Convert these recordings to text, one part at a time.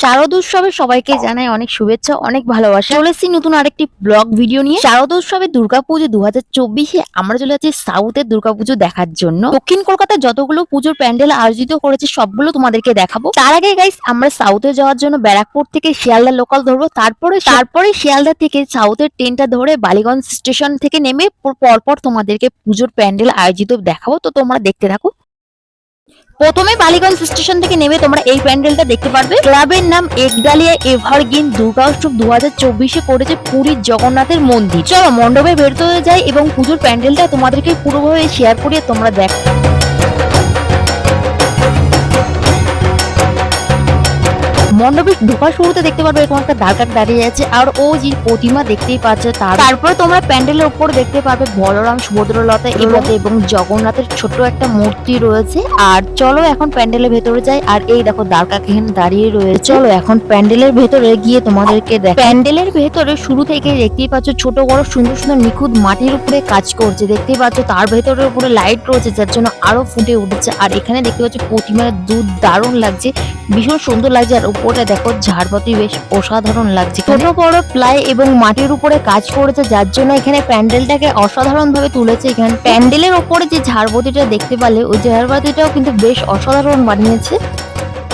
শারদ উৎসবে সবাইকে জানাই অনেক শুভেচ্ছা অনেক ভালোবাসা। চলে এসেছি নতুন আরেকটি ব্লগ ভিডিও নিয়ে। শারদ উৎসবে দুর্গাপুজো দু হাজার চব্বিশে আমরা চলে যাচ্ছি সাউথের দুর্গাপুজো দেখার জন্য। দক্ষিণ কলকাতায় যতগুলো পুজোর প্যান্ডেল আয়োজিত করেছে সবগুলো তোমাদেরকে দেখাবো। তার আগে গাইস আমরা সাউথে যাওয়ার জন্য ব্যারাকপুর থেকে শিয়ালদা লোকাল ধরবো। তারপরে তারপরে শিয়ালদা থেকে সাউথের ট্রেনটা ধরে বালিগঞ্জ স্টেশন থেকে নেমে পরপর তোমাদেরকে পুজোর প্যান্ডেল আয়োজিত দেখাবো। তো তোমরা দেখতে থাকো। প্রথমে বালিগঞ্জ স্টেশন থেকে নেমে তোমরা এই প্যান্ডেলটা দেখতে পারবে। ক্লাবের নাম একডালিয়া এভারগ্রিন দুর্গা উৎসব দু হাজার চব্বিশে করেছে পুরীর জগন্নাথের মন্দির। চলো মণ্ডপে বেরোতে যায় এবং পুজোর প্যান্ডেলটা তোমাদেরকে পুরোভাবে শেয়ার করিয়ে তোমরা দেখ মণ্ডপে ঢোকার শুরুতে দেখতে পারবে এরকম একটা দ্বার কাঠ দাঁড়িয়ে আছে আর ও যে প্রতিমা দেখতেই পাচ্ছ তার তারপর তোমরা প্যান্ডেলের উপর দেখতে পারবে বলরাম সুভদ্রলতা এবং এবং জগন্নাথের ছোট্ট একটা মূর্তি রয়েছে। আর চলো এখন প্যান্ডেলের ভেতরে যাই আর এই দেখো দ্বার কাঠ এখানে দাঁড়িয়ে রয়েছে। চলো এখন প্যান্ডেলের ভেতরে গিয়ে তোমাদেরকে দেখ প্যান্ডেলের ভেতরে শুরু থেকে দেখতেই পাচ্ছ ছোট বড় সুন্দর সুন্দর নিখুঁত মাটির উপরে কাজ করছে। দেখতেই পাচ্ছ তার ভেতরের উপরে লাইট রয়েছে যার জন্য আরও ফুটে উঠেছে। আর এখানে দেখতে পাচ্ছ প্রতিমার দুধ দারুণ লাগছে ভীষণ সুন্দর লাগছে। আর উপরে দেখো ঝাড়বাতি বেশ অসাধারণ লাগছে। ছোট, বড় প্লাই এবং মাটির উপরে কাজ করেছে, যার জন্য এখানে প্যান্ডেলটাকে অসাধারণ ভাবে তুলেছে। এখানে প্যান্ডেলের উপরে যে ঝাড়বাতিটা দেখতে পালে, ওই ঝাড়বাতিটাও কিন্তু বেশ অসাধারণ বানিয়েছে।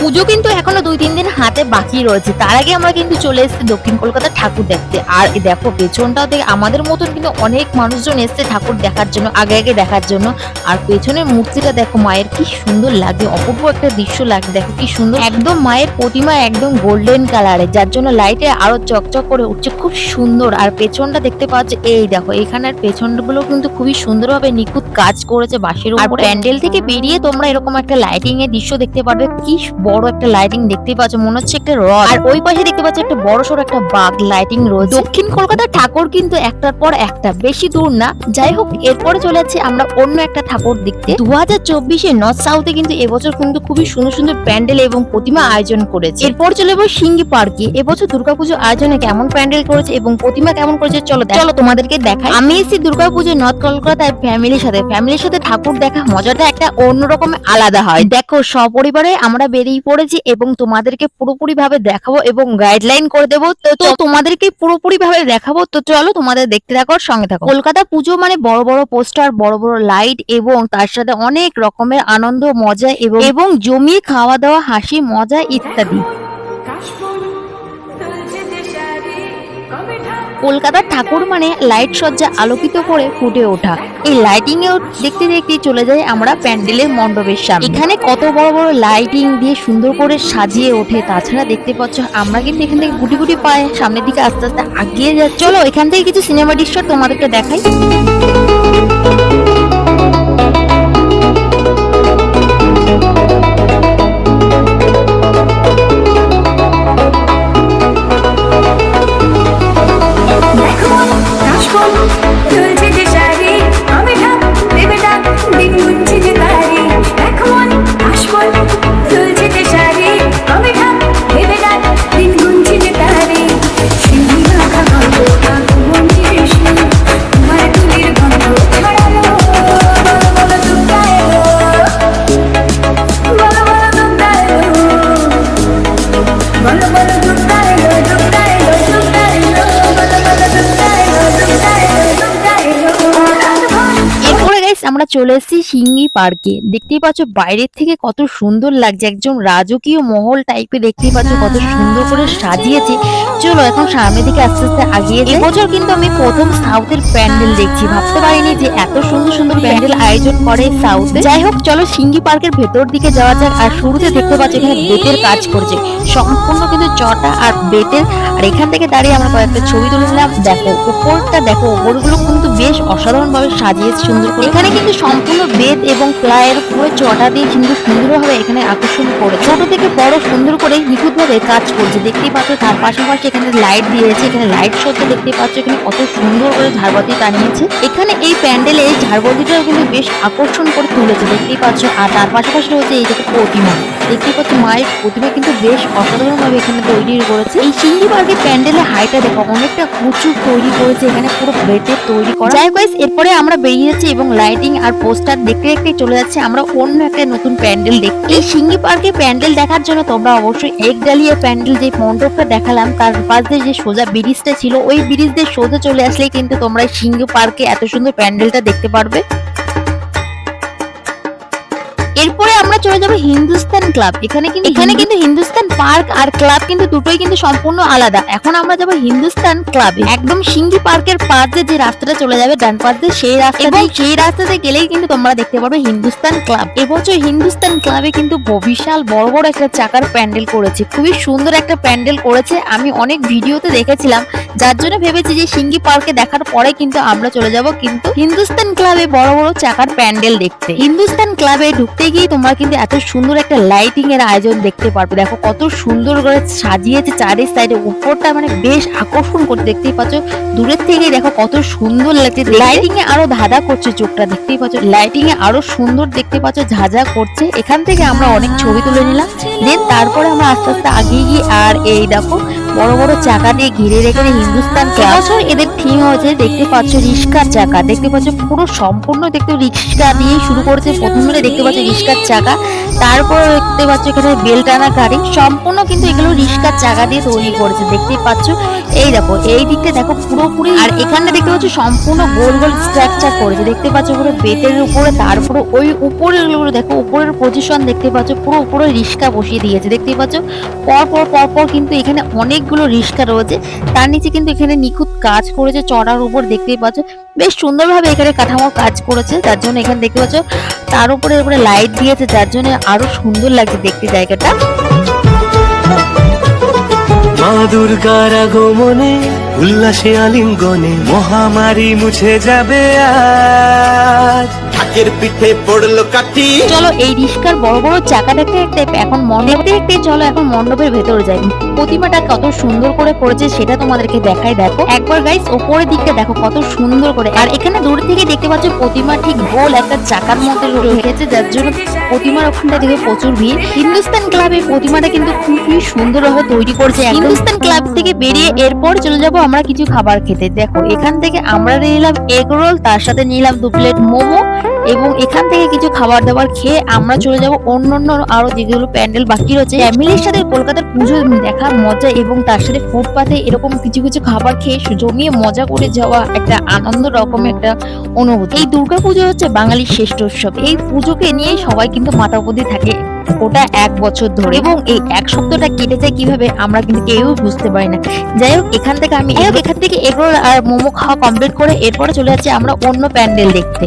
পুজো কিন্তু এখনও দুই, তিন দিন হাতে বাকি রয়েছে। তার আগে আমরা কিন্তু চলে এসেছি দক্ষিণ কলকাতার ঠাকুর দেখতে। আর দেখো পেছনটাও দেখে, আমাদের মতন কিন্তু অনেক মানুষজন এসছে ঠাকুর দেখার জন্য, আগে আগে দেখার জন্য। আর পেছনের মূর্তিটা দেখো, মায়ের কি সুন্দর লাগে, অপূর্ব একটা দৃশ্য লাগে, দেখো কি সুন্দর। একদম মায়ের প্রতিমা একদম গোল্ডেন কালারে যার জন্য লাইটে আরও চকচক করে উঠছে, খুব সুন্দর। আর পেছনটা দেখতে পাচ্ছ, এই দেখো এখানের পেছনগুলো কিন্তু খুবই সুন্দরভাবে নিখুঁত কাজ করেছে বাঁশের উপর। প্যান্ডেল থেকে বেরিয়ে তোমরা এরকম একটা লাইটিং এর দৃশ্য দেখতে পারবে, কি বড় একটা লাইটিং দেখতে পাচ্ছ, মনে হচ্ছে একটা রড আর ওই পাশে দেখতে পাচ্ছ একটা বড় সড়ো একটা বাগ লাইটিং রয়েছে। দক্ষিণ কলকাতার ঠাকুর কিন্তু একটার পর একটা, বেশি দূর না। যাই হোক, এরপরে চলে যাচ্ছি আমরা অন্য একটা ঠাকুর দেখতে। দু হাজার চব্বিশে নর্থ সাউথে কিন্তু এবছর কিন্তু খুবই সুন্দর সুন্দর প্যান্ডেল এবং প্রতিমা আয়োজন করেছে। এরপর চলে যাব সিঙ্গি পার্কে। এবছর দুর্গাপুজো আয়োজনে কেমন প্যান্ডেল করেছে এবং প্রতিমা কেমন করেছে, চলো চলো তোমাদেরকে দেখাই। আমি এসেছি দুর্গাপুজো নর্থ কলকাতায় ফ্যামিলির সাথে। ফ্যামিলির সাথে ঠাকুর দেখা মজাটা একটা অন্যরকম আলাদা হয়। দেখো, সপরিবারে আমরা বেরিয়ে পড়েছি এবং তোমাদেরকে পুরোপুরি ভাবে দেখাবো এবং গাইডলাইন করে দেবো। তো তোমাদেরকে পুরোপুরি ভাবে দেখাবো। তো চলো তোমাদের দেখতে থাকো সঙ্গে থাকো। কলকাতা পুজো মানে বড় বড় পোস্টার বড় বড় লাইট এবং তার সাথে অনেক রকমের আনন্দ মজা এবং এবং জমিয়ে খাওয়া দাওয়া হাসি মজা ইত্যাদি। কলকাতার ঠাকুর মানে লাইট সজ্জা আলোকিত করে ফুটে ওঠা। এই লাইটিং এও দেখতে দেখতে চলে যাই আমরা প্যান্ডেলের মণ্ডপের সামনে। এখানে কত বড় বড় লাইটিং দিয়ে সুন্দর করে সাজিয়ে ওঠে, তাছাড়া দেখতে পাচ্ছ আমরা কিন্তু এখান থেকে গুটি গুটি পায়ে সামনের দিকে আস্তে আস্তে আগিয়ে যাচ্ছি। চলো এখান থেকে কিছু সিনেমা দৃশ্য তোমাদেরকে দেখাই। আমরা চলে এসেছি সিঙ্গি পার্কে। দেখতেই পাচ্ছ বাইরের থেকে কত সুন্দর লাগছে, একদম রাজকীয় মহল টাইপের দেখতেই পাচ্ছ কত সুন্দর করে সাজিয়েছে। চলো এখন সামনের দিকে আস্তে আস্তে আগিয়ে। এবছর কিন্তু আমি প্রথম সাউথের প্যান্ডেল দেখছি। ভাবতে পারিনি যে এত সুন্দর সুন্দর প্যান্ডেল আয়োজন করে সাউথে। যাই হোক, চলো সিঙ্গি পার্কের ভেতর দিকে যাওয়া যাক। আর শুরুতে দেখতে পাচ্ছ এখানে বেতের কাজ করছে। সম্পূর্ণ কিন্তু চটা আর বেতের। আর এখান থেকে দাঁড়িয়ে আমরা কয়েকটা ছবি তুলে নিলাম। দেখো, উপরটা দেখো, উপরগুলো কিন্তু বেশ অসাধারণ ভাবে সাজিয়েছে সুন্দর করে। এখানে কিন্তু কিন্তু সম্পূর্ণ বেদ এবং প্লায়ের উপরে চটা দিয়ে কিন্তু সুন্দরভাবে এখানে আকর্ষণ করে, ছোট থেকে বড় সুন্দর করে নিখুঁতভাবে কাজ করছে। দেখতেই পাচ্ছ তার পাশাপাশি এখানে লাইট দিয়েছে, এখানে লাইট সজ্জা দেখতে পাচ্ছ, এখানে কত সুন্দর করে ঝাড়বাতি টানিয়েছে। এখানে এই প্যান্ডেলে এই ঝাড়বাতিটাও কিন্তু বেশ আকর্ষণ করে তুলেছে, দেখতেই পাচ্ছ। আর তার পাশাপাশি রয়েছে এই যে প্রতিমা দেখতে পাচ্ছ মায়ের প্রতিমা কিন্তু বেশ অসাধারণ ভাবে এখানে তৈরি করেছে। এই সিঙ্গি পার্কের প্যান্ডেলে হাইটা দেখো, অনেকটা উঁচু তৈরি করেছে, এখানে পুরো বেতের তৈরি করা। যাই এরপরে আমরা বেরিয়েছি এবং লাইটিং আর পোস্টার দেখতে দেখতে চলে যাচ্ছে। আমরা অন্য একটা নতুন প্যান্ডেল দেখতে এই সিঙ্গি পার্কে প্যান্ডেল দেখার জন্য তোমরা অবশ্যই এক ডালিয়া প্যান্ডেল যে মণ্ডপটা দেখালাম, তার পাশ দিয়ে যে সোজা ব্রিজটা ছিল, ওই ব্রিজ দিয়ে সোজা চলে আসলেই কিন্তু তোমরা সিঙ্গি পার্কে এত সুন্দর প্যান্ডেলটা দেখতে পারবে। এরপরে আমরা চলে যাব হিন্দুস্তান ক্লাব। এখানে কিন্তু এখানে কিন্তু হিন্দুস্তান পার্ক আর ক্লাব কিন্তু দুটোই কিন্তু সম্পূর্ণ আলাদা। এখন আমরা যাব হিন্দুস্তান ক্লাবে। একদম সিঙ্গি পার্কের পাশ দিয়ে যে রাস্তাটা চলে যাবে ডান পাশ দিয়ে সেই রাস্তা এবং সেই রাস্তাতে গেলেই কিন্তু তোমরা দেখতে পারবে হিন্দুস্তান ক্লাব। এবছর হিন্দুস্তান ক্লাবে কিন্তু বিশাল বড় বড় একটা চাকার প্যান্ডেল করেছে। খুবই সুন্দর একটা প্যান্ডেল করেছে। আমি অনেক ভিডিওতে দেখেছিলাম। যার জন্য ভেবেছি যে সিঙ্গি পার্কে দেখার পরে কিন্তু আমরা চলে যাব কিন্তু হিন্দুস্তান ক্লাবে বড় বড় চাকার প্যান্ডেল দেখতে। হিন্দুস্তান ক্লাবে ঢুকতে গিয়ে তোমরা কিন্তু এত সুন্দর একটা লাইটিং এর আয়োজন দেখতে পারবে। দেখো, কত সুন্দর করে সাজিয়েছে চারের সাইডে উপরটা মানে বেশ আকর্ষণ করে দেখতেই পাচ্ছ। দূরের থেকে দেখো কত সুন্দর লাগছে। লাইটিং এ আরও ধাঁধা করছে চোখটা, দেখতেই পাচ্ছ। লাইটিং এ আরও সুন্দর দেখতে পাচ্ছ ঝাঝা করছে। এখান থেকে আমরা অনেক ছবি তুলে নিলাম। দেন তারপরে আমরা আস্তে আস্তে আগিয়ে গিয়ে আর এই দেখো বড় বড় চাকা দিয়ে ঘিরে রেখে হিন্দুস্তান বছর এদের থিম হয়েছে, দেখতে পাচ্ছ রিস্কার চাকা, দেখতে পাচ্ছ পুরো সম্পূর্ণ দেখতে রিক্সা দিয়ে শুরু করেছে, প্রথমে দেখতে পাচ্ছ রিস্কার চাকা, তারপর দেখতে পাচ্ছ এখানে বেল টানা গাড়ি, সম্পূর্ণ কিন্তু এগুলো রিস্কার চাকা দিয়ে তৈরি করেছে দেখতেই পাচ্ছ? এই দেখো, এই দিকটা দেখো পুরোপুরি, আর এখানে দেখতে পাচ্ছ সম্পূর্ণ গোল গোল স্ট্রাকচার করেছে, দেখতে পাচ্ছ পুরো বেতের উপরে, তারপরে ওই উপরের দেখো, উপরের পজিশন দেখতে পাচ্ছ, পুরো উপরে রিস্কা বসিয়ে দিয়েছে, দেখতে পাচ্ছ? পর পর পর পর কিন্তু এখানে অনেকগুলো রিস্কা রয়েছে। তার নিচে কিন্তু এখানে নিখুঁত কাজ করেছে, চড়ার উপর দেখতেই পাচ্ছ। বেশ সুন্দরভাবে এখানে কাঠামো কাজ করেছে, যার জন্য এখানে দেখতে পাচ্ছ, তার উপরে উপরে লাইট দিয়েছে, যার জন্য আরও সুন্দর লাগছে দেখতে জায়গাটা। মা দুর্গার আগমনে উল্লাসে আলিঙ্গনে মহামারী মুছে যাবে আজ। ঢাকের পিঠে পড়ল কাঠি। চলো এই রিস্কার বড় বড় চাকা দেখতে দেখতে এখন মণ্ডপ দেখতে চলো এখন মণ্ডপের ভেতরে যাই। প্রতিমাটা কত সুন্দর করে করেছে সেটা তোমাদেরকে দেখাই দেখো। একবার গাইস ওপরের দিকটা দেখো কত সুন্দর করে। আর এখানে দূর থেকে দেখতে পাচ্ছ প্রতিমা ঠিক গোল একটা চাকার মধ্যে রেখেছে যার জন্য প্রতিমার ওখানটা থেকে প্রচুর ভিড়। হিন্দুস্তান ক্লাবে প্রতিমাটা কিন্তু খুবই সুন্দরভাবে তৈরি করছে। হিন্দুস্তান ক্লাব থেকে বেরিয়ে এরপর চলে যাব আমরা কিছু খাবার খেতে। দেখো, এখান থেকে আমরা নিলাম এগ রোল, তার সাথে নিলাম দু প্লেট মোমো এবং এখান থেকে কিছু খাবার দাবার খেয়ে আমরা চলে যাব অন্য অন্য আরও যেগুলো প্যান্ডেল বাকি রয়েছে। ফ্যামিলির সাথে কলকাতার পুজো দেখার মজা এবং তার সাথে ফুটপাতে এরকম কিছু কিছু খাবার খেয়ে জমিয়ে মজা করে যাওয়া একটা আনন্দ রকম একটা অনুভূতি। এই দুর্গা পুজো হচ্ছে বাঙালির শ্রেষ্ঠ উৎসব। এই পুজোকে নিয়ে সবাই কিন্তু মাতাপতি থাকে ওটা এক বছর ধরে এবং এই এক সপ্তাহটা কেটে যায় কীভাবে আমরা কিন্তু কেউ বুঝতে পারি না। যাই হোক, এখান থেকে আমি এখান থেকে এগরোল আর মোমো খাওয়া কমপ্লিট করে এরপরে চলে যাচ্ছি আমরা অন্য প্যান্ডেল দেখতে।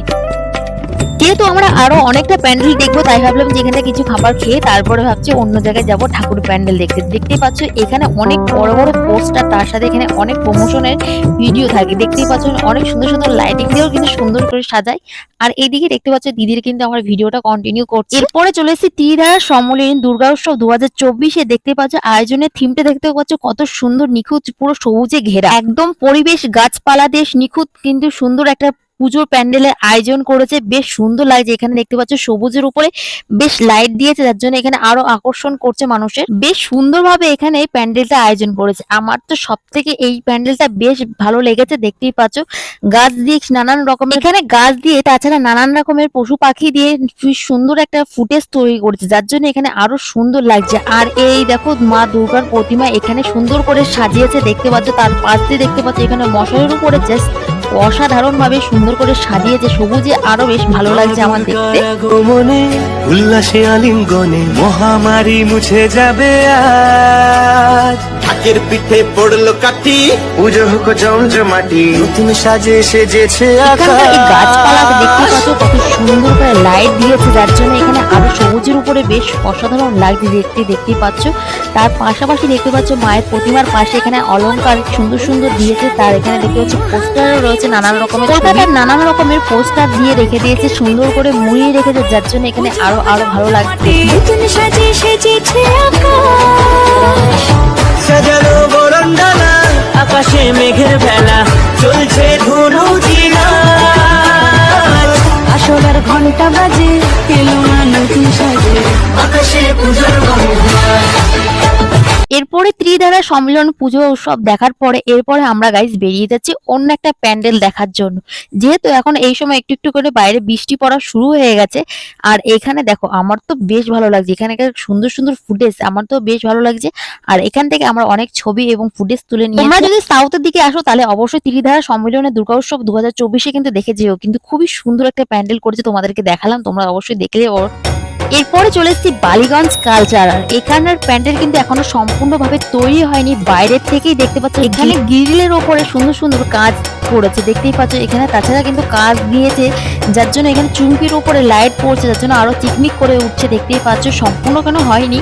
যেহেতু আমরা আরও অনেকটা প্যান্ডেল দেখব, তাই ভাবলাম যে এখানে কিছু খাবার খেয়ে তারপরে ভাবছি অন্য জায়গায় যাব ঠাকুর প্যান্ডেল দেখতে। দেখতেই পাচ্ছ, এখানে অনেক বড় বড় পোস্টার তার সাথে এখানে অনেক প্রমোশনের ভিডিও থাকে। দেখতেই পাচ্ছ, অনেক সুন্দর সুন্দর লাইটিং দিয়েও কিন্তু সুন্দর করে সাজায়। আর এইদিকে দেখতে পাচ্ছ, দিদির কিন্তু আমার ভিডিওটা কন্টিনিউ করছে। এরপরে চলে এসেছি ত্রিধারা সম্মেলনী দুর্গা উৎসব দু হাজার চব্বিশে। দেখতে পাচ্ছ, আয়োজনের থিমটা দেখতে পাচ্ছ, কত সুন্দর নিখুঁত, পুরো সবুজে ঘেরা। একদম পরিবেশ গাছপালা দেশ নিখুঁত কিন্তু সুন্দর একটা পুজোর প্যান্ডেলের আয়োজন করেছে। বেশ সুন্দর লাগছে এখানে দেখতে পাচ্ছ, সবুজের উপরে বেশ লাইট দিয়েছে, যার জন্য এখানে আরও আকর্ষণ করছে মানুষের। বেশ সুন্দরভাবে এখানে এই প্যান্ডেলটা আয়োজন করেছে। আমার তো সব থেকে এই প্যান্ডেলটা বেশ ভালো লেগেছে, দেখতেই পাচ্ছ। গাছ দিয়ে নানান রকমের এখানে গাছ দিয়ে, তাছাড়া নানান রকমের পশু পাখি দিয়ে সুন্দর একটা ফুটেজ তৈরি করেছে, যার জন্য এখানে আরও সুন্দর লাগছে। আর এই দেখো মা দুর্গার প্রতিমা এখানে সুন্দর করে সাজিয়েছে, দেখতে পাচ্ছ। তার পাশ দিয়ে দেখতে পাচ্ছ, এখানে মশারের উপরে জাস্ট অসাধারণ ভাবে সুন্দর করে সাজিয়েছে সবুজে আরও বেশ ভালো লাগছে আমার দেখতে। আগমনে উল্লাসে আলিঙ্গনে মহামারী মুছে যাবে আজ। ঢাকের পিঠে পড়ল কাঠি। পুজো হোক জমজমাটি নতুন সাজে সেজেছে এখানকার এই গাছপালা দেখতে পাচ্ছ কত সুন্দর করে লাইট দিয়েছে যার জন্য এখানে আরও সবুজের উপরে বেশ অসাধারণ লাগছে দেখতে দেখতেই পাচ্ছ। তার পাশাপাশি দেখতে পাচ্ছ মায়ের প্রতিমার পাশে এখানে অলংকার সুন্দর সুন্দর দিয়েছে তার এখানে দেখতে পাচ্ছ পোস্টারও রয়েছে। রয়েছে নানান রকমের কলকাতার নানান রকমের পোস্টার দিয়ে রেখে দিয়েছে সুন্দর করে মুড়িয়ে রেখেছে যার জন্য এখানে আরও আরও ভালো লাগছে। আকাশ। সাজানো বরণডালা আকাশে মেঘের ভেলা চলছে ধুনু আসলার ঘণ্টা বাজে এলো না নতুন সাজে। আকাশে পুজোর এরপরে ত্রিধারা সম্মেলন পুজো উৎসব দেখার পরে এরপরে আমরা গাইজ বেরিয়ে যাচ্ছি অন্য একটা প্যান্ডেল দেখার জন্য। যেহেতু এখন এই সময় একটু একটু করে বাইরে বৃষ্টি পড়া শুরু হয়ে গেছে, আর এখানে দেখো আমার তো বেশ ভালো লাগছে। এখানে সুন্দর সুন্দর ফুটেজ, আমার তো বেশ ভালো লাগছে। আর এখান থেকে আমরা অনেক ছবি এবং ফুটেজ তুলে নিয়ে তোমরা যদি সাউথের দিকে আসো তাহলে অবশ্যই ত্রিধারা সম্মেলনে দুর্গা উৎসব দু হাজার চব্বিশে কিন্তু দেখে যেও। কিন্তু খুবই সুন্দর একটা প্যান্ডেল করেছে তোমাদেরকে দেখালাম, তোমরা অবশ্যই দেখলে ওর এরপরে চলে এসেছি বালিগঞ্জ কালচারাল। এখানের প্যান্ডেল কিন্তু এখনও সম্পূর্ণভাবে তৈরি হয়নি বাইরের থেকেই দেখতে পাচ্ছ এখানে গ্রিলের ওপরে সুন্দর সুন্দর কাজ পড়েছে দেখতেই পাচ্ছ এখানে। তাছাড়া কিন্তু কাজ দিয়েছে যার জন্য এখানে চুমকির উপরে লাইট পড়ছে যার জন্য আরও চিকমিক করে উঠছে দেখতেই পাচ্ছ। সম্পূর্ণ কেন হয়নি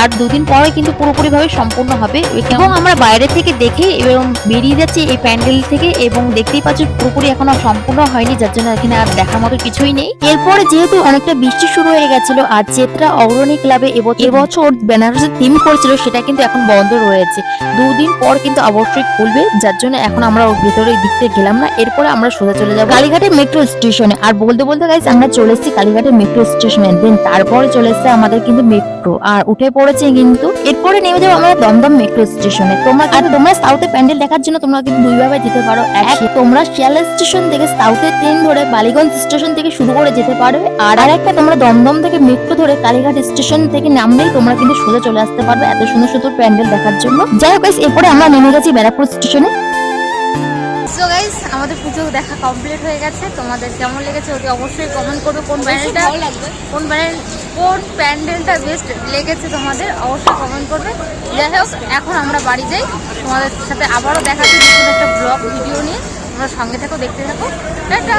আর দুদিন পরে কিন্তু পুরোপুরি ভাবে সম্পূর্ণ হবে। এবং আমরা বাইরে থেকে দেখে এবং বেরিয়ে যাচ্ছি এই প্যান্ডেল থেকে এবং দেখতেই পাচ্ছ পুরোপুরি এখনও সম্পূর্ণ হয়নি যার জন্য এখানে আর দেখার মতো কিছুই নেই। এরপরে যেহেতু অনেকটা বৃষ্টি শুরু হয়ে গেছিল আর চেত্রা অগ্রণী ক্লাবে এবছর বেনারসের থিম করেছিল সেটা কিন্তু এখন বন্ধ রয়েছে। দুদিন পর কিন্তু অবশ্যই খুলবে যার জন্য এখন আমরা ওর ভেতরে দিক থেকে গেলাম না। এরপরে আমরা সোজা চলে যাব কালীঘাটের মেট্রো স্টেশনে আর বলতে বলতে গাইস আমরা চলে এসেছি কালীঘাটের মেট্রো স্টেশনে দেন তারপরে চলে এসেছে আমাদের কিন্তু মেট্রো আর উঠে পড়েছে কিন্তু এরপরে নেমে যাব আমরা দমদম মেট্রো স্টেশনে তোমরা আর তোমরা সাউথে প্যান্ডেল দেখার জন্য তোমরা কিন্তু দুইভাবে যেতে পারো। এক তোমরা শিয়ালদা স্টেশন থেকে সাউথের ট্রেন ধরে বালিগঞ্জ স্টেশন থেকে শুরু করে যেতে পারবে আর আরেকটা তোমরা দমদম থেকে মেট্রো ধরে কালীঘাট স্টেশন থেকে নামলেই তোমরা কিন্তু সোজা চলে আসতে পারবে এত সুন্দর সুন্দর প্যান্ডেল দেখার জন্য। যাই হোক এরপরে আমরা নেমে গেছি ব্যারাকপুর স্টেশনে। সো গাইস আমাদের পুজো দেখা কমপ্লিট হয়ে গেছে। তোমাদের কেমন লেগেছে ওটি অবশ্যই কমেন্ট করবে কোন প্যান্ডেলটা কোন প্যান্ডেল কোন প্যান্ডেলটা বেস্ট লেগেছে তোমাদের অবশ্যই কমেন্ট করবে। যাই হোক এখন আমরা বাড়ি যাই। তোমাদের সাথে আবারও দেখা নতুন একটা ব্লগ ভিডিও নিয়ে। তোমরা সঙ্গে থাকো দেখতে থাকো। টাটা!